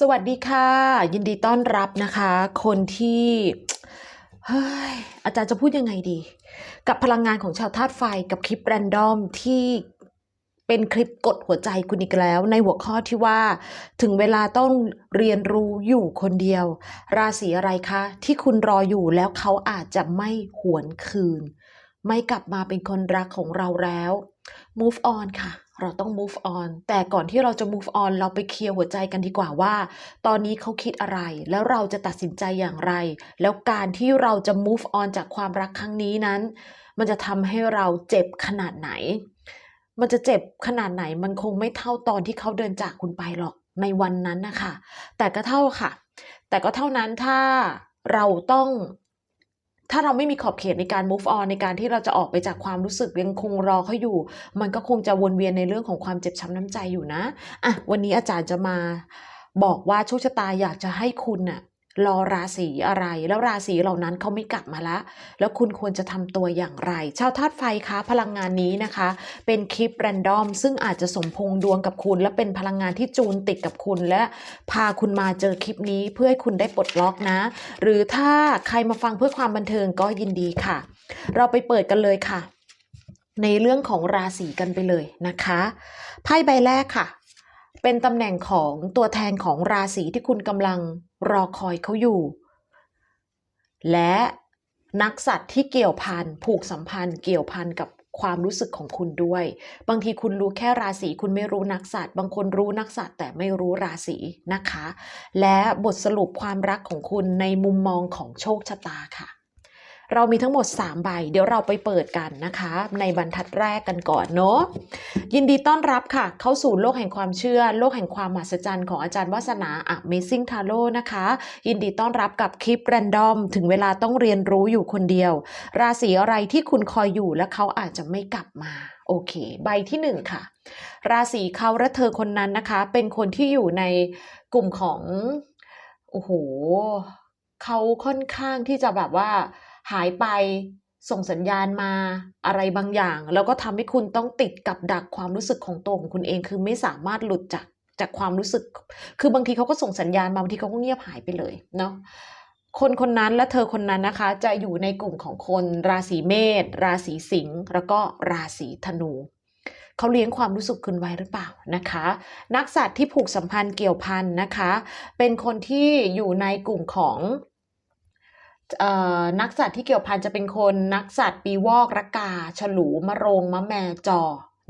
สวัสดีค่ะ ยินดีต้อนรับนะคะ คนที่เฮ้ยอาจารย์จะพูดยังไงดี กับพลังงานของชาวธาตุไฟกับคลิปแรนดอมที่เป็นคลิปกดหัวใจคุณอีกแล้ว ในหัวข้อที่ว่า ถึงเวลาต้องเรียนรู้อยู่คนเดียว ราศีอะไรคะ ที่คุณรออยู่แล้วเขาอาจจะไม่หวนคืน ไม่กลับมาเป็นคนรักของเราแล้ว move on ค่ะ เราต้อง move on แต่ก่อนที่เราจะ move on เราไปเคลียร์หัวใจกันดีกว่าว่า ตอนนี้เขาคิดอะไร แล้วเราจะตัดสินใจอย่างไร แล้วการที่เราจะ move on จากความรักครั้งนี้นั้น มันจะทำให้เราเจ็บขนาดไหน มันจะเจ็บขนาดไหน มันคงไม่เท่าตอนที่เขาเดินจากคุณไปหรอกในวันนั้นนะคะ แต่ก็เท่าค่ะ แต่ก็เท่านั้นถ้าเราต้อง ถ้าเราไม่มีขอบเขตในการ move on ในการที่เราจะออกไปจากความรู้สึกยังคงรอเขาอยู่ มันก็คงจะวนเวียนในเรื่องของความเจ็บช้ำน้ำใจอยู่นะ อะ วันนี้อาจารย์จะมาบอกว่าโชคชะตาอยากจะให้คุณน่ะ รอราศีอะไร แล้วราศีเหล่านั้นเขาไม่กลับมาละ แล้วคุณควรจะทำตัวอย่างไร ชาวธาตุไฟคะพลังงานนี้นะคะ เป็นคลิปแรนดอม ซึ่งอาจจะสมพงดวงกับคุณ และเป็นพลังงานที่จูนติดกับคุณ และพาคุณมาเจอคลิปนี้เพื่อให้คุณได้ปลดล็อกนะ หรือถ้าใครมาฟังเพื่อความบันเทิงก็ยินดีค่ะ เราไปเปิดกันเลยค่ะ ในเรื่องของราศีกันไปเลยนะคะไพ่ใบแรกค่ะ เป็นตำแหน่งของตัวแทนของราศีที่คุณกำลังรอคอยเขาอยู่ และนักสัตว์ที่เกี่ยวพันผูกสัมพันธ์ เกี่ยวพันกับความรู้สึกของคุณด้วย บางทีคุณรู้แค่ราศีคุณไม่รู้นักสัตว์บางคนรู้นักสัตว์แต่ไม่รู้ราศีนะคะ และบทสรุปความรักของคุณในมุมมองของโชคชะตาค่ะ เรามีทั้งหมด 3 ใบ เดี๋ยวเราไปเปิดกันนะคะ ในบรรทัดแรกกันก่อนเนาะยินดีต้อนรับค่ะ เข้าสู่โลกแห่งความเชื่อ โลกแห่งความมหัศจรรย์ของอาจารย์วาสนา Amazing Tarot นะคะ ยินดีต้อนรับกับคลิปแรนดอม ถึงเวลาต้องเรียนรู้อยู่คนเดียว ราศีอะไรที่คุณคอยอยู่และเขาอาจจะไม่กลับมาโอเค ใบที่หนึ่งค่ะ ราศีเขาและเธอคนนั้นนะคะ เป็นคนที่อยู่ในกลุ่มของโอ้โหเขาค่อนข้างที่จะแบบว่า หายไปส่งสัญญาณมาอะไรบางอย่าง แล้วก็ทำให้คุณต้องติดกับดักความรู้สึกของตัวของคุณเอง คือไม่สามารถหลุดจากจากความรู้สึก คือบางทีเขาก็ส่งสัญญาณมาบางทีเขาก็เงียบหายไปเลยเนาะคนคนนั้นและเธอคนนั้นนะคะ จะอยู่ในกลุ่มของคนราศีเมษราศีสิงห์แล้วก็ราศีธนูเขาเลี้ยงความรู้สึกคุณไว้หรือเปล่านะคะ นักสัตว์ที่ผูกสัมพันธ์เกี่ยวพันนะคะ เป็นคนที่อยู่ในกลุ่มของ นักสัตว์ที่เกี่ยวพันจะเป็นคนนักสัตว์ปีวอกรากา ฉลูมะโรงมะแมจอ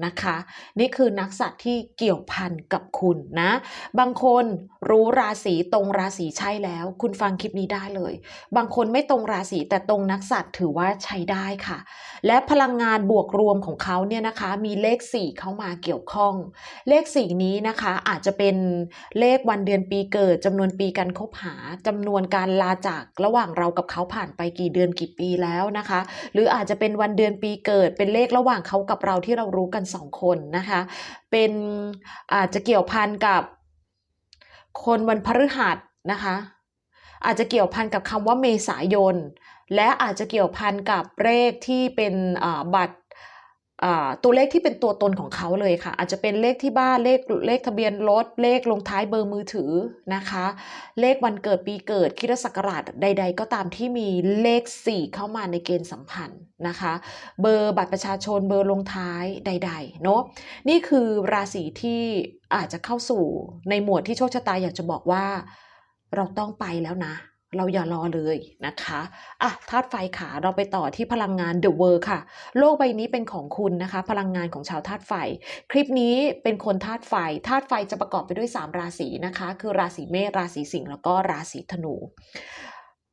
นะคะ นี่คือนักสัตว์ที่เกี่ยวพันกับคุณนะ บางคน รู้ราศีตรงราศีใช่แล้ว คุณฟังคลิปนี้ได้เลย บางคนไม่ตรงราศีแต่ตรงนักสัตว์ถือว่าใช้ได้ค่ะ และพลังงานบวกรวมของเขาเนี่ยนะคะ มีเลข 4 เข้ามาเกี่ยวข้อง เลข 4 นี้นะคะอาจจะเป็นเลขวันเดือนปีเกิดจำนวนปีการคบหาจำนวนการลาจากระหว่างเรากับเขาผ่านไปกี่เดือนกี่ปีแล้วนะคะ หรืออาจจะเป็นวันเดือนปีเกิด เป็นเลขระหว่างเขากับเราที่เรารู้กันสองคนนะคะ เป็นอาจจะเกี่ยวพันกับ คนวันพฤหัสนะคะ อาจจะเกี่ยวพันกับคำว่าเมษายน และอาจจะเกี่ยวพันกับเลขที่เป็นบัตร ตัวเลขที่เป็นตัวตนของเขาเลยค่ะ อาจจะเป็นเลขที่บ้านเลขเลขทะเบียนรถ เลขลงท้ายเบอร์มือถือนะคะ เลขวันเกิดปีเกิดคริสตศักราชใด ๆ ก็ตามที่มีเลข 4 เข้ามาในเกณฑ์สัมพันธ์นะคะ เบอร์บัตรประชาชนเบอร์ลงท้ายใด ๆ เนาะนี่คือราศีที่อาจจะเข้าสู่ในหมวดที่โชคชะตาอยากจะบอกว่า เราต้องไปแล้วนะ เราอย่ารอเลยนะคะอะธาตุไฟขาเราไปต่อที่พลังงานเดอะเวิร์ค่ะ โลกใบนี้เป็นของคุณนะคะ พลังงานของชาวธาตุไฟ คลิปนี้เป็นคนธาตุไฟธาตุไฟจะประกอบไปด้วย 3 ราศีนะคะ คือราศีเมษราศีสิงห์แล้วก็ราศีธนู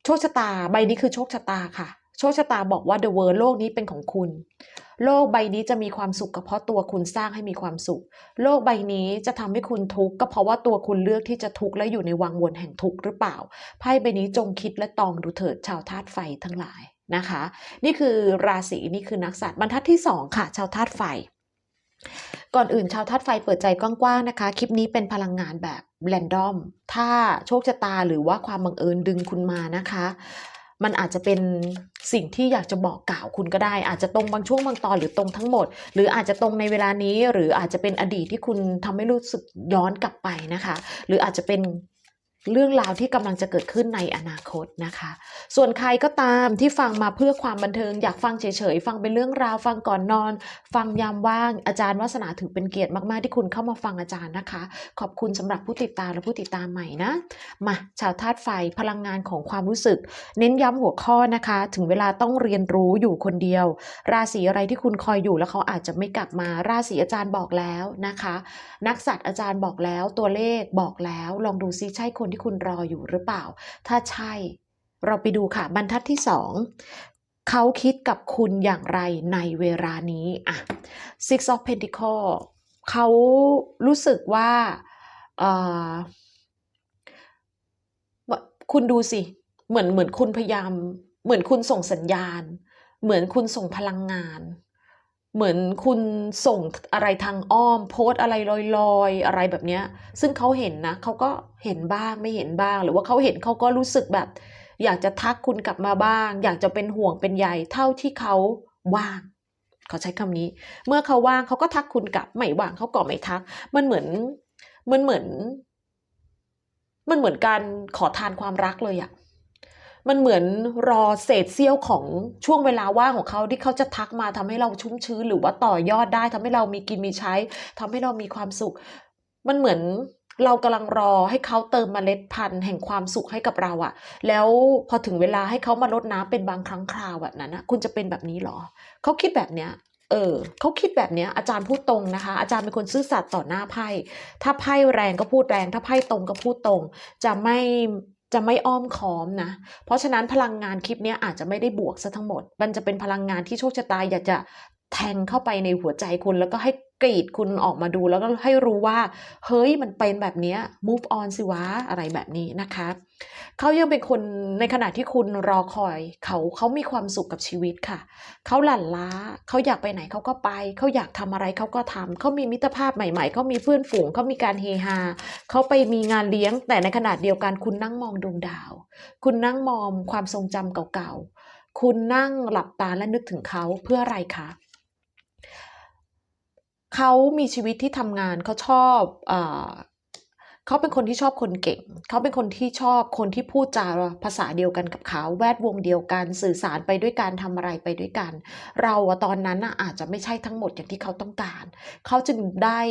โชคชะตาใบนี้คือโชคชะตาค่ะ โชคชะตาบอกว่า The World โลกนี้เป็นของคุณ โลกใบนี้จะมีความสุขก็เพราะตัวคุณสร้างให้มีความสุข โลกใบนี้จะทำให้คุณทุกข์ก็เพราะว่าตัวคุณเลือกที่จะทุกข์และอยู่ในวังวนแห่งทุกข์หรือเปล่า ไพ่ใบนี้จงคิดและตองดูเถิดชาวธาตุไฟทั้งหลายนะคะ นี่คือราศีนี่คือนักสัตว์บรรทัดที่สองค่ะ ชาวธาตุไฟ ก่อนอื่นชาวธาตุไฟเปิดใจกว้างๆนะคะ คลิปนี้เป็นพลังงานแบบแรนดอม ถ้าโชคชะตาหรือว่าความบังเอิญดึงคุณมานะคะ มันอาจจะเป็นสิ่งที่อยากจะบอกกล่าวคุณก็ได้ อาจจะตรงบางช่วงบางตอนหรือตรงทั้งหมด หรืออาจจะตรงในเวลานี้ หรืออาจจะเป็นอดีตที่คุณทำให้รู้สึกย้อนกลับไปนะคะ หรืออาจจะเป็นเรื่องราวที่กำลังจะเกิดขึ้นในอนาคตนะคะ ส่วนใครก็ตามที่ฟังมาเพื่อความบันเทิง อยากฟังเฉยๆ ฟังเป็นเรื่องราว ฟังก่อนนอน ฟังยามว่าง อาจารย์วัฒนาถือเป็นเกียรติมากๆที่คุณเข้ามาฟังอาจารย์นะคะ ขอบคุณสำหรับผู้ติดตามและผู้ติดตามใหม่นะมาชาวธาตุไฟพลังงานของความรู้สึก เน้นย้ำหัวข้อนะคะ ถึงเวลาต้องเรียนรู้อยู่คนเดียว ราศีอะไรที่คุณคอยอยู่แล้วเขาอาจจะไม่กลับมาราศีอาจารย์บอกแล้วนะคะ นักสัตว์อาจารย์บอกแล้วตัวเลขบอกแล้ว ลองดูซิใช่คนที่คุณรออยู่หรือเปล่า ถ้าใช่ เราไปดูค่ะบรรทัดที่สองเขาคิดกับคุณอย่างไรในเวลานี้อะ Six of pentacles เขารู้สึกว่าคุณดูสิ เหมือนเหมือนคุณพยายาม เหมือนคุณส่งสัญญาณ เหมือนคุณส่งพลังงาน เหมือนคุณส่งอะไรทางอ้อม โพสอะไรลอยๆ อะไรแบบเนี้ย ซึ่งเขาเห็นนะเขาก็เห็นบ้างไม่เห็นบ้าง หรือว่าเขาเห็นเขาก็รู้สึกแบบ อยากจะทักคุณกลับมาบ้าง อยากจะเป็นห่วงเป็นใยเท่าที่เขาว่างเขาใช้คำนี้ เมื่อเขาว่างเขาก็ทักคุณกลับไม่ว่างเขาก็ไม่ทัก มันเหมือนมันเหมือน มันเหมือนการขอทานความรักเลยอะมันเหมือนรอเศษเสี้ยวของช่วงเวลาว่างของเขาที่เขาจะทักมาทำให้เราชุ่มชื้นหรือว่าต่อยอดได้ทำให้เรามีกินมีใช้ทำให้เรามีความสุข มันเหมือน เรากำลังรอให้เขาเติมเมล็ดพันธุ์แห่งความสุขให้กับเราอะแล้วพอถึงเวลาให้เขามารดน้ำเป็นบางครั้งคราวแบบนั้นนะคุณจะเป็นแบบนี้หรอ เขาคิดแบบเนี้ยเออเขาคิดแบบเนี้ยอาจารย์พูดตรงนะคะ อาจารย์เป็นคนซื่อสัตย์ต่อหน้าไพ่ถ้าไพ่แรงก็พูดแรง ถ้าไพ่ตรงก็พูดตรง จะไม่จะไม่อ้อมค้อมนะ เพราะฉะนั้นพลังงานคลิปเนี้ยอาจจะไม่ได้บวกซะทั้งหมด มันจะเป็นพลังงานที่โชคชะตาอยากจะแทงเข้าไปในหัวใจคุณแล้วก็ให้ กรีดคุณออกมาดูแล้วก็ให้รู้ว่า เฮ้ยมันเป็นแบบนี้ move on สิวะอะไรแบบนี้นะคะเขายังเป็นคนในขณะที่คุณรอคอยเขาเขามีความสุขกับชีวิตค่ะ เขาหลั่นล้าเขาอยากไปไหนเขาก็ไป เขาอยากทำอะไรเขาก็ทำเขามีมิตรภาพใหม่ๆเขามีเพื่อนฝูงเขามีการเฮฮาเขาไปมีงานเลี้ยง แต่ในขณะเดียวกันคุณนั่งมองดวงดาว คุณนั่งมองความทรงจำเก่าๆคุณนั่งหลับตาและนึกถึงเขาเพื่ออะไรคะ เขามีชีวิตที่ทำงานเขาชอบเอเขาเป็นคนที่ชอบคนเก่ง เขาเป็นคนที่ชอบคนที่พูดจาภาษาเดียวกันกับเขา แวดวงเดียวกัน สื่อสารไปด้วยกันทำอะไรไปด้วยกัน เราตอนนั้นอาจจะไม่ใช่ทั้งหมดอย่างที่เขาต้องการ เขาจึงได้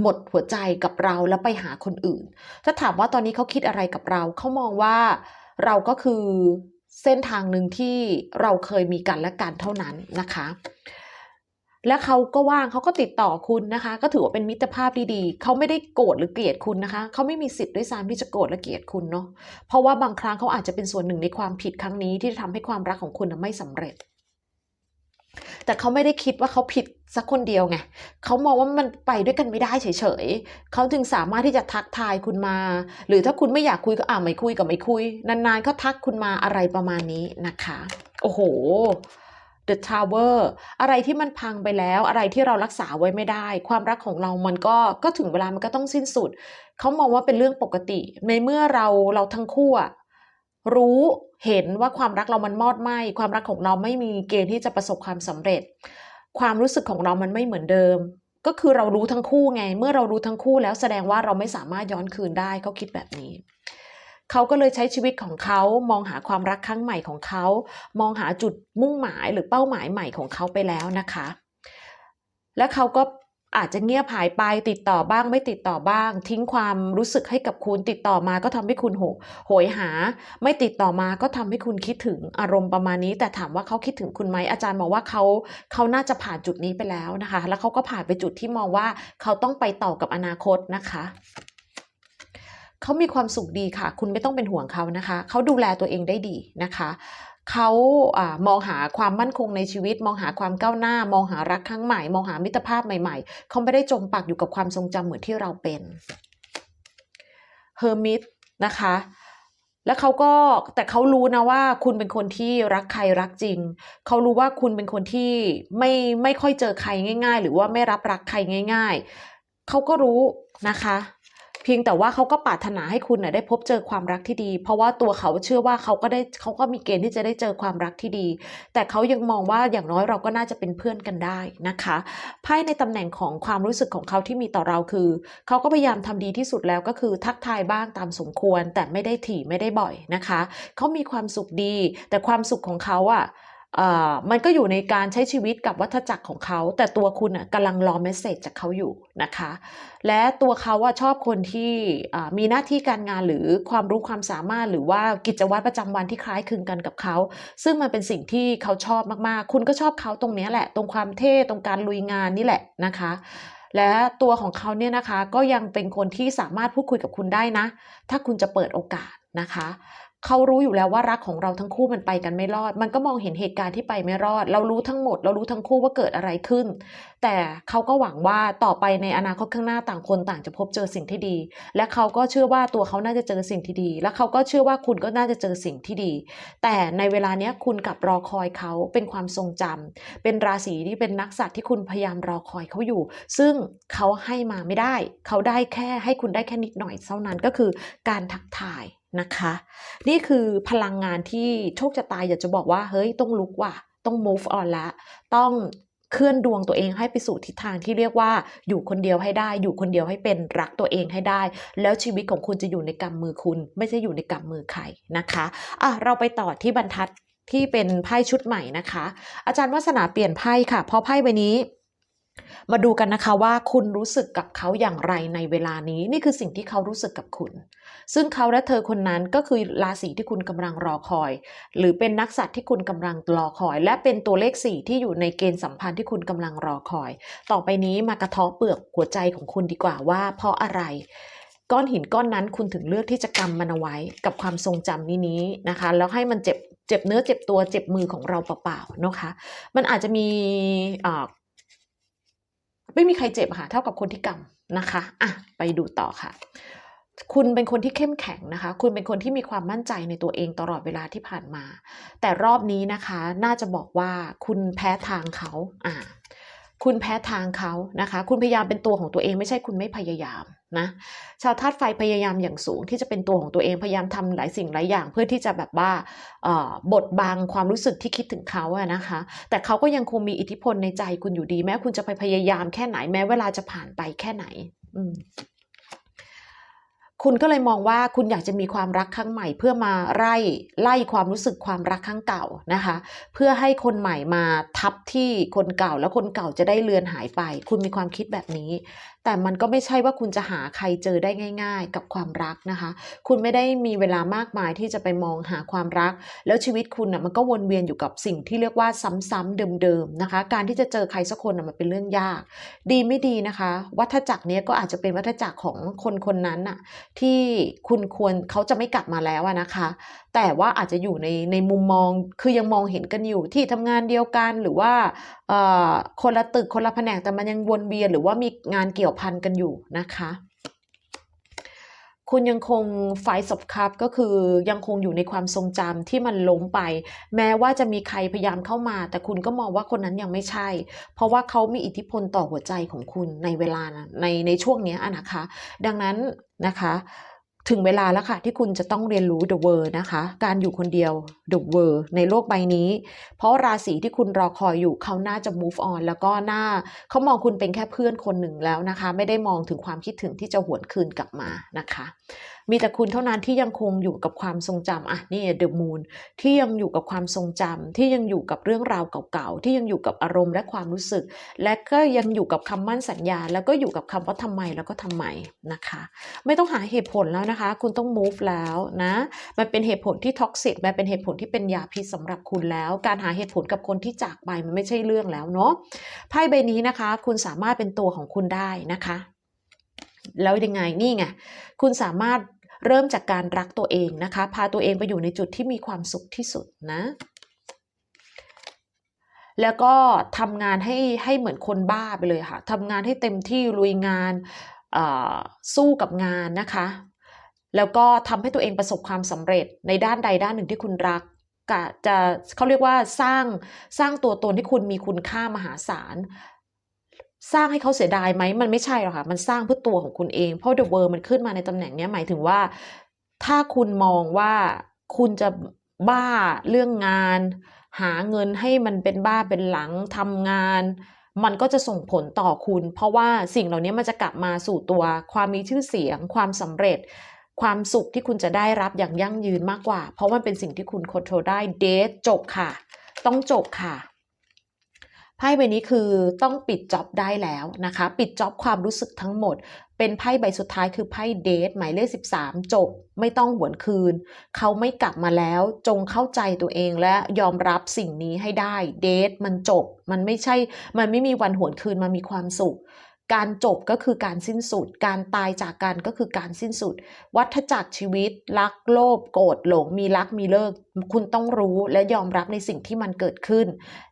หมดหัวใจกับเราแล้วไปหาคนอื่น ถ้าถามว่าตอนนี้เขาคิดอะไรกับเรา เขามองว่าเราก็คือเส้นทางหนึ่งที่เราเคยมีกันและกันเท่านั้นนะคะ และเขาก็ว่างเขาก็ติดต่อคุณนะคะ ก็ถือว่าเป็นมิตรภาพดีๆเขาไม่ได้โกรธหรือเกลียดคุณนะคะเขาไม่มีสิทธิ์ด้วยซ้ำที่จะโกรธและเกลียดคุณเนาะเพราะว่าบางครั้งเขาอาจจะเป็นส่วนหนึ่งในความผิดครั้งนี้ที่ทำให้ความรักของคุณไม่สำเร็จ แต่เขาไม่ได้คิดว่าเขาผิดสักคนเดียวไงเขามองว่ามันไปด้วยกันไม่ได้เฉยๆเขาจึงสามารถที่จะทักทายคุณมา หรือถ้าคุณไม่อยากคุยก็อ่าไม่คุยก็ไม่คุย นานๆเขาทักคุณมาอะไรประมาณนี้นะคะ โอ้โห The Tower อะไรที่มันพังไปแล้วอะไรที่เรารักษาไว้ไม่ได้ ความรักของเรามันก็ก็ถึงเวลามันก็ต้องสิ้นสุด เขามองว่าเป็นเรื่องปกติ ในเมื่อเราเราทั้งคู่รู้เห็นว่าความรักเรามันมอดไหม้ความรักของเราไม่มีเกณฑ์ที่จะประสบความสำเร็จ ความรู้สึกของเรามันไม่เหมือนเดิม ก็คือเรารู้ทั้งคู่ไง เมื่อเรารู้ทั้งคู่แล้วแสดงว่าเราไม่สามารถย้อนคืนได้เขาคิดแบบนี้ เขาก็เลยใช้ชีวิตของเขามองหาความรักครั้งใหม่ของเขา มองหาจุดมุ่งหมายหรือเป้าหมายใหม่ของเขาไปแล้วนะคะ และเขาก็อาจจะเงียบหายไปติดต่อบ้างไม่ติดต่อบ้าง ทิ้งความรู้สึกให้กับคุณติดต่อมาก็ทำให้คุณโหโหยหา ไม่ติดต่อมาก็ทำให้คุณคิดถึงอารมณ์ประมาณนี้ แต่ถามว่าเขาคิดถึงคุณไหมอาจารย์มองว่าเขาเขาน่าจะผ่านจุดนี้ไปแล้วนะคะ แล้วเขาก็ผ่านไปจุดที่มองว่าเขาต้องไปต่อกับอนาคตนะคะ เขามีความสุขดีค่ะ คุณไม่ต้องเป็นห่วงเขานะคะ เขาดูแลตัวเองได้ดีนะคะเขาอมองหาความมั่นคงในชีวิต มองหาความก้าวหน้า มองหารักครั้งใหม่ มองหามิตรภาพใหม่ๆ เขาไม่ได้จมปักอยู่กับความทรงจำเหมือนที่เราเป็นเฮอร์มิตนะคะแล้วเขาก็แต่เขารู้นะว่าคุณเป็นคนที่รักใครรักจริง เขารู้ว่าคุณเป็นคนที่ไม่ไม่ค่อยเจอใครง่าย ๆ หรือว่าไม่รับรักใครง่าย ๆ เขาก็รู้นะคะ เพียงแต่ว่าเขาก็ปรารถนาให้คุณน่ะได้พบเจอความรักที่ดี เพราะว่าตัวเขาเชื่อว่าเขาก็ได้เขาก็มีเกณฑ์ที่จะได้เจอความรักที่ดี แต่เขายังมองว่าอย่างน้อยเราก็น่าจะเป็นเพื่อนกันได้นะคะไพ่ในตำแหน่งของความรู้สึกของเขาที่มีต่อเราคือ เขาก็พยายามทำดีที่สุดแล้วก็คือทักทายบ้างตามสมควร แต่ไม่ได้ถี่ไม่ได้บ่อยนะคะ เขามีความสุขดี แต่ความสุขของเขาอะเอ่อ มันก็อยู่ในการใช้ชีวิตกับวัฏจักรของเขา แต่ตัวคุณอะกำลังรอเมสเซจจากเขาอยู่นะคะ และตัวเขาว่าชอบคนที่มีหน้าที่การงานหรือความรู้ความสามารถ หรือว่ากิจวัตรประจำวันที่คล้ายคลึงกันกับเขา ซึ่งมันเป็นสิ่งที่เขาชอบมากๆ คุณก็ชอบเขาตรงนี้แหละ ตรงความเท่ตรงการลุยงานนี่แหละนะคะและตัวของเขาเนี่ยนะคะก็ยังเป็นคนที่สามารถพูดคุยกับคุณได้นะ ถ้าคุณจะเปิดโอกาสนะคะ เขารู้อยู่แล้วว่ารักของเราทั้งคู่มันไปกันไม่รอด มันก็มองเห็นเหตุการณ์ที่ไปไม่รอด เรารู้ทั้งหมด เรารู้ทั้งคู่ว่าเกิดอะไรขึ้น แต่เขาก็หวังว่าต่อไปในอนาคตข้างหน้าต่างคนต่างจะพบเจอสิ่งที่ดี และเขาก็เชื่อว่าตัวเขาน่าจะเจอสิ่งที่ดี และเขาก็เชื่อว่าคุณก็น่าจะเจอสิ่งที่ดี แต่ในเวลาเนี้ยคุณกลับรอคอยเขาเป็นความทรงจำเป็นราศีที่เป็นนักสัตว์ที่คุณพยายามรอคอยเขาอยู่ ซึ่งเขาให้มาไม่ได้ เขาได้แค่ให้คุณได้แค่นิดหน่อยเท่านั้นก็คือการทักทาย นะคะ นี่คือพลังงานที่โชคชะตาอยากจะบอกว่าเฮ้ยต้องลุกว่ะ ต้อง move on ละต้องเคลื่อนดวงตัวเองให้ไปสู่ทิศทางที่เรียกว่าอยู่คนเดียวให้ได้ อยู่คนเดียวให้เป็นรักตัวเองให้ได้ แล้วชีวิตของคุณจะอยู่ในกำมือคุณ ไม่ใช่อยู่ในกำมือใครนะคะอะเราไปต่อที่บรรทัดที่เป็นไพ่ชุดใหม่นะคะ อาจารย์วัฒนาเปลี่ยนไพ่ค่ะเพราะไพ่ใบนี้ มาดูกันนะคะว่าคุณรู้สึกกับเขาอย่างไรในเวลานี้ นี่คือสิ่งที่เขารู้สึกกับคุณ ซึ่งเขาและเธอคนนั้นก็คือราศีที่คุณกำลังรอคอย หรือเป็นนักสัตว์ที่คุณกำลังรอคอย และเป็นตัวเลขสี่ที่อยู่ในเกณฑ์สัมพันธ์ที่คุณกำลังรอคอย ต่อไปนี้มากระเทาะเปลือกหัวใจของคุณดีกว่าว่า เพราะอะไรก้อนหินก้อนนั้นคุณถึงเลือกที่จะกำมันเอาไว้กับความทรงจำนี้นี้นะคะ แล้วให้มันเจ็บเจ็บเนื้อเจ็บตัวเจ็บมือของเราเปล่าๆนะคะ มันอาจจะมี ไม่มีใครเจ็บค่ะ เท่ากับคนที่กำนะคะอะไปดูต่อค่ะ คุณเป็นคนที่เข้มแข็งนะคะ คุณเป็นคนที่มีความมั่นใจในตัวเองตลอดเวลาที่ผ่านมา แต่รอบนี้นะคะ น่าจะบอกว่าคุณแพ้ทางเขาอ่า คุณแพ้ทางเขานะคะ คุณพยายามเป็นตัวของตัวเองไม่ใช่คุณไม่พยายามนะ ชาวธาตุไฟพยายามอย่างสูงที่จะเป็นตัวของตัวเองพยายามทำหลายสิ่งหลายอย่าง เพื่อที่จะแบบว่าเอ่อบดบังความรู้สึกที่คิดถึงเขาอะนะคะ แต่เขาก็ยังคงมีอิทธิพลในใจคุณอยู่ดี แม้คุณจะไปพยายามแค่ไหนแม้เวลาจะผ่านไปแค่ไหน อืม คุณก็เลยมองว่าคุณอยากจะมีความรักครั้งใหม่ เพื่อมาไล่ไล่ความรู้สึกความรักครั้งเก่านะคะ เพื่อให้คนใหม่มาทับที่คนเก่าแล้วคนเก่าจะได้เลือนหายไป คุณมีความคิดแบบนี้แต่มันก็ไม่ใช่ว่าคุณจะหาใครเจอได้ง่าย ๆ กับความรักนะคะ คุณไม่ได้มีเวลามากมายที่จะไปมองหาความรัก แล้วชีวิตคุณน่ะมันก็วนเวียนอยู่กับสิ่งที่เรียกว่าซ้ำๆเดิมๆนะคะ การที่จะเจอใครสักคนน่ะมันเป็นเรื่องยาก ดีไม่ดีนะคะ วัฏจักรเนี้ยก็อาจจะเป็นวัฏจักรของคนคนนั้นน่ะที่คุณควรเขาจะไม่กลับมาแล้วนะคะ แต่ว่าอาจจะอยู่ในในมุมมองคือยังมองเห็นกันอยู่ที่ทำงานเดียวกันหรือว่าเอ่อคนละตึกคนละแผนกแต่มันยังวนเวียนหรือว่ามีงานเกี่ยวพันกันอยู่นะคะคุณยังคงไฟสบคับก็คือยังคงอยู่ในความทรงจำที่มันล้มไป แม้ว่าจะมีใครพยายามเข้ามา แต่คุณก็มองว่าคนนั้นยังไม่ใช่ เพราะว่าเขามีอิทธิพลต่อหัวใจของคุณในเวลานะในในช่วงนี้ยอะนะคะ ดังนั้นนะคะ ถึงเวลาแล้วค่ะ ที่คุณจะต้องเรียนรู้ the world นะคะ การอยู่คนเดียว the world ในโลกใบนี้ เพราะราศีที่คุณรอคอยอยู่เขาน่าจะ move on แล้วก็น่าเขามองคุณเป็นแค่เพื่อนคนหนึ่งแล้วนะคะ ไม่ได้มองถึงความคิดถึงที่จะหวนคืนกลับมานะคะ มีแต่คุณเท่านั้นที่ยังคงอยู่กับความทรงจำอะนี่ the moon ที่ยังอยู่กับความทรงจำที่ยังอยู่กับเรื่องราวเก่าๆที่ยังอยู่กับอารมณ์และความรู้สึก และก็ยังอยู่กับคำมั่นสัญญา แล้วก็อยู่กับคำว่าทำไมแล้วก็ทำไมนะคะ ไม่ต้องหาเหตุผลแล้วนะคะ คุณต้อง move แล้วนะมันเป็นเหตุผลที่ท็อกซิกมันเป็นเหตุผลที่เป็นยาพิษสำหรับคุณแล้ว การหาเหตุผลกับคนที่จากไปมันไม่ใช่เรื่องแล้วเนาะไพ่ใบนี้นะคะ คุณสามารถเป็นตัวของคุณได้นะคะ แล้วยังไงนี่ไงคุณสามารถ เริ่มจากการรักตัวเองนะคะ พาตัวเองไปอยู่ในจุดที่มีความสุขที่สุดนะแล้วก็ทำงานให้ให้เหมือนคนบ้าไปเลยค่ะทำงานให้เต็มที่ลุยงานสู้กับงานนะคะ แล้วก็ทำให้ตัวเองประสบความสำเร็จในด้านใดด้านหนึ่งที่คุณรักจะเขาเรียกว่าสร้างสร้างตัวตนที่คุณมีคุณค่ามหาศาล สร้างให้เขาเสียดายไหมมันไม่ใช่หรอกค่ะ มันสร้างเพื่อตัวของคุณเอง เพราะ The World มันขึ้นมาในตำแหน่งนี้หมายถึงว่า ถ้าคุณมองว่าคุณจะบ้าเรื่องงาน หาเงินให้มันเป็นบ้าเป็นหลังทำงาน มันก็จะส่งผลต่อคุณ เพราะว่าสิ่งเหล่านี้มันจะกลับมาสู่ตัว ความมีชื่อเสียง ความสำเร็จ ความสุขที่คุณจะได้รับอย่างยั่งยืนมากกว่า เพราะมันเป็นสิ่งที่คุณคอนโทรลได้เดทจบค่ะ ต้องจบค่ะ ไพ่ใบนี้คือต้องปิดจ็อบได้แล้วนะคะ ปิดจ็อบความรู้สึกทั้งหมด เป็นไพ่ใบสุดท้ายคือไพ่เดทหมายเลข 13 จบ ไม่ต้องหวนคืน เขาไม่กลับมาแล้ว จงเข้าใจตัวเองและยอมรับสิ่งนี้ให้ได้ เดทมันจบ มันไม่ใช่ มันไม่มีวันหวนคืน มันมีความสุข การจบก็คือการสิ้นสุด การตายจากกันก็คือการสิ้นสุด วัฏจักรชีวิต รักโลภโกรธหลง มีรักมีเลิก คุณต้องรู้และยอมรับในสิ่งที่มันเกิดขึ้น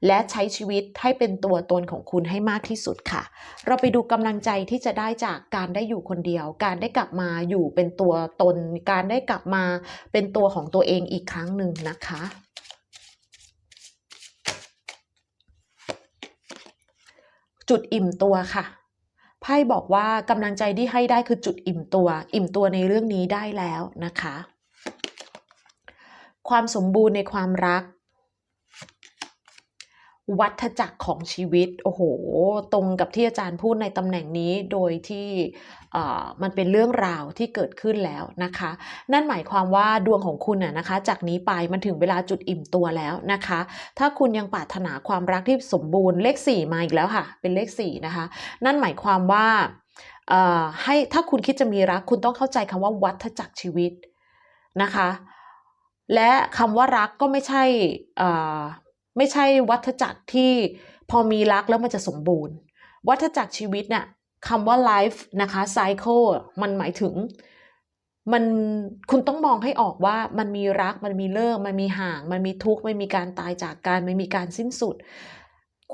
และใช้ชีวิตให้เป็นตัวตนของคุณให้มากที่สุดค่ะ เราไปดูกำลังใจที่จะได้จากการได้อยู่คนเดียว การได้กลับมาอยู่เป็นตัวตน การได้กลับมาเป็นตัวของตัวเองอีกครั้งหนึ่งนะคะจุดอิ่มตัวค่ะ พ่บอกว่ากำลังใจที่ให้ได้คือจุดอิ่มตัว อิ่มตัวในเรื่องนี้ได้แล้วนะคะ ความสมบูรณ์ในความรัก วัฏจักรของชีวิต โอ้โห ตรงกับที่อาจารย์พูดในตำแหน่งนี้โดยที่มันเป็นเรื่องราวที่เกิดขึ้นแล้วนะคะ นั่นหมายความว่าดวงของคุณน่ะนะคะ จากนี้ไปมันถึงเวลาจุดอิ่มตัวแล้วนะคะ ถ้าคุณยังปรารถนาความรักที่สมบูรณ์เลข 4 มาอีกแล้วค่ะ เป็นเลข 4 นะคะ นั่นหมายความว่าให้ถ้าคุณคิดจะมีรักคุณต้องเข้าใจคำว่าวัฏจักรชีวิตนะคะ และคำว่ารักก็ไม่ใช่ ไม่ใช่วัฏจักรที่พอมีรักแล้วมันจะสมบูรณ์ วัฏจักรชีวิตเนี่ยคำว่า life นะคะ cycle มันหมายถึงมันคุณต้องมองให้ออกว่ามันมีรักมันมีเลิก มันมีห่าง มันมีทุกข์มันมีการตายจากกันมันมีการสิ้นสุด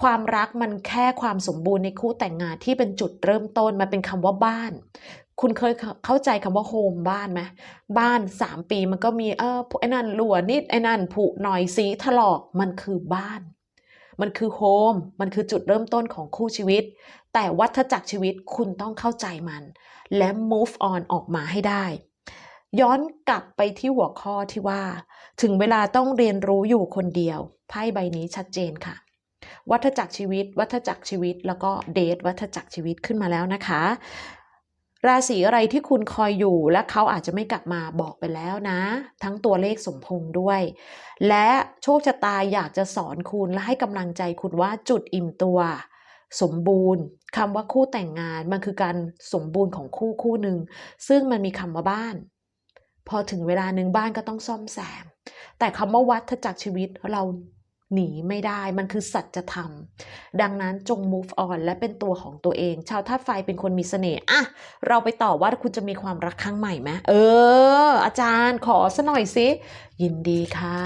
ความรักมันแค่ความสมบูรณ์ในคู่แต่งงานที่เป็นจุดเริ่มต้นมันเป็นคำว่าบ้าน คุณเคยเข้าใจคำว่าโฮมบ้านไหมบ้านสามปีมันก็มีเออไอ้นั่นรั่วนิดไอ้นั่นผุหน่อยสีถลอกมันคือบ้าน มันคือโฮมมันคือจุดเริ่มต้นของคู่ชีวิต แต่วัฏจักรชีวิตคุณต้องเข้าใจมัน และ move on ออกมาให้ได้ ย้อนกลับไปที่หัวข้อที่ว่า ถึงเวลาต้องเรียนรู้อยู่คนเดียวไพ่ใบนี้ชัดเจนค่ะวัฏจักรชีวิต วัฏจักรชีวิต แล้วก็เดทวัฏจักรชีวิตขึ้นมาแล้วนะคะ ราศีอะไรที่คุณคอยอยู่และเขาอาจจะไม่กลับมาบอกไปแล้วนะ ทั้งตัวเลขสมพงษ์ด้วย และโชคชะตาอยากจะสอนคุณและให้กำลังใจคุณว่าจุดอิ่มตัว สมบูรณ์คำว่าคู่แต่งงานมันคือการสมบูรณ์ของคู่คู่หนึ่งซึ่งมันมีคำว่าบ้าน พอถึงเวลาหนึ่งบ้านก็ต้องซ่อมแซม แต่คำว่าวัฏจักรชีวิตเรา หนีไม่ได้มันคือสัจธรรม ดังนั้นจง move on และเป็นตัวของตัวเอง ชาวธาตุไฟเป็นคนมีเสน่ห์อะเราไปต่อว่าคุณจะมีความรักครั้งใหม่ไหมเออ อาจารย์ขอสะหน่อยสิ ยินดีค่ะ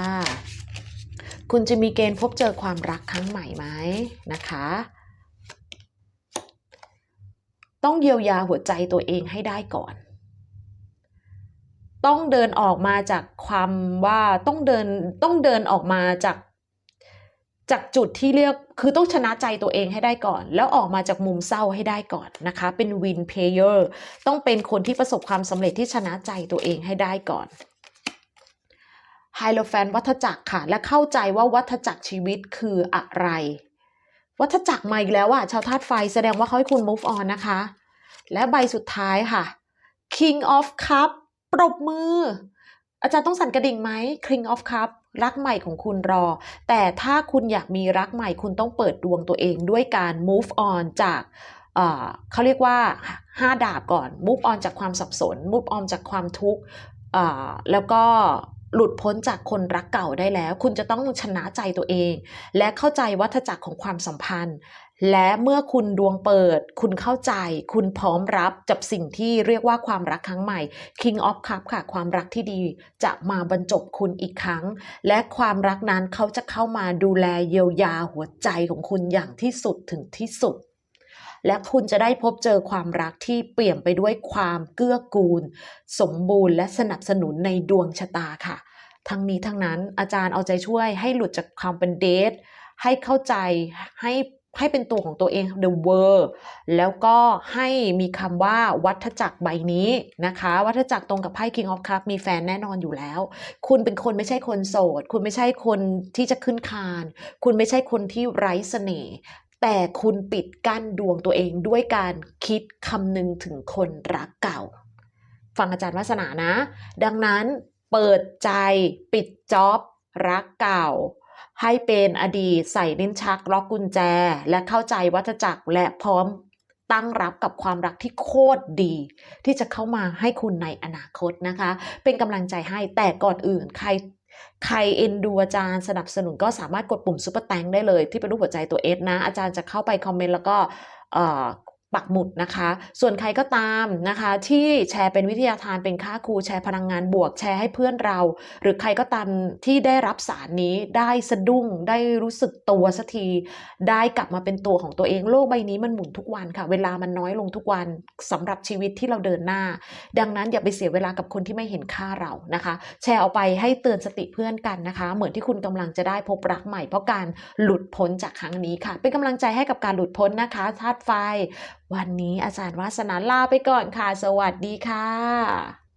คุณจะมีเกณฑ์พบเจอความรักครั้งใหม่ไหมนะคะ ต้องเยียวยาหัวใจตัวเองให้ได้ก่อนต้องเดินออกมาจากความว่าต้องเดินต้องเดินออกมาจาก จากจุดที่เรียกคือต้องชนะใจตัวเองให้ได้ก่อน แล้วออกมาจากมุมเศร้าให้ได้ก่อนนะคะ เป็นวินเพเยอร์ต้องเป็นคนที่ประสบความสำเร็จที่ชนะใจตัวเองให้ได้ก่อนไฮโลแฟนวัฏจักรค่ะ และเข้าใจว่าวัฏจักรชีวิตคืออะไร วัฏจักรมาอีกแล้วอะชาวธาตุไฟแสดงว่าเขาให้คุณ move on นะคะ และใบสุดท้ายค่ะ King of Cup ปรบมือ อาจารย์ต้องสั่นกระดิ่งไหม King of Cup รักใหม่ของคุณรอ แต่ถ้าคุณอยากมีรักใหม่คุณต้องเปิดดวงตัวเองด้วยการ move on จากเขาเรียกว่า 5 ดาบก่อน move on จากความสับสน move on จากความทุกข์แล้วก็ หลุดพ้นจากคนรักเก่าได้แล้ว คุณจะต้องชนะใจตัวเอง และเข้าใจวัฏจักรของความสัมพันธ์ และเมื่อคุณดวงเปิด คุณเข้าใจ คุณพร้อมรับกับสิ่งที่เรียกว่าความรักครั้งใหม่ King of Cup ค่ะ ความรักที่ดีจะมาบรรจบคุณอีกครั้ง และความรักนั้นเขาจะเข้ามาดูแลเยียวยาหัวใจของคุณอย่างที่สุดถึงที่สุด และคุณจะได้พบเจอความรักที่เปลี่ยนไปด้วยความเกื้อกูล สมบูรณ์และสนับสนุนในดวงชะตาค่ะ ทั้งนี้ทั้งนั้นอาจารย์เอาใจช่วยให้หลุดจากความเป็นเดท ให้เข้าใจให้ให้เป็นตัวของตัวเอง the world แล้วก็ให้มีคำว่าวัฏจักรใบนี้นะคะ วัฏจักรตรงกับไพ่ King of Cup มีแฟนแน่นอนอยู่แล้ว คุณเป็นคนไม่ใช่คนโสด คุณไม่ใช่คนที่จะขึ้นคาน คุณไม่ใช่คนที่ไร้เสน่ห์ แต่คุณปิดกั้นดวงตัวเองด้วยการคิดคำนึงถึงคนรักเก่า ฟังอาจารย์วาสนานะ ดังนั้นเปิดใจปิดจ็อบรักเก่า ให้เป็นอดีตใส่ลิ้นชักล็อกกุญแจ และเข้าใจวัฏจักรและพร้อมตั้งรับกับความรักที่โคตรดี ที่จะเข้ามาให้คุณในอนาคตนะคะ เป็นกำลังใจให้แต่ก่อนอื่น ใคร ใครเอ็นดูอาจารย์สนับสนุนก็สามารถกดปุ่มซุปเปอร์แตงได้เลยที่เป็นรูปหัวใจตัวเอสนะ อาจารย์จะเข้าไปคอมเมนต์แล้วก็เอ่อ ปักหมุดนะคะ ส่วนใครก็ตามนะคะ ที่แชร์เป็นวิทยาทานเป็นค่าครูแชร์พลังงานบวกแชร์ให้เพื่อนเรา หรือใครก็ตามที่ได้รับสารนี้ได้สะดุ้งได้รู้สึกตัวสักทีได้กลับมาเป็นตัวของตัวเองโลกใบนี้มันหมุนทุกวันค่ะ เวลามันน้อยลงทุกวันสำหรับชีวิตที่เราเดินหน้า ดังนั้นอย่าไปเสียเวลากับคนที่ไม่เห็นค่าเรานะคะ แชร์ออกไปให้เตือนสติเพื่อนกันนะคะ เหมือนที่คุณกำลังจะได้พบรักใหม่เพราะการหลุดพ้นจากครั้งนี้ค่ะ เป็นกำลังใจให้กับการหลุดพ้นนะคะธาตุไฟ วันนี้อาจารย์วาสนาลาไปก่อนค่ะ สวัสดีค่ะ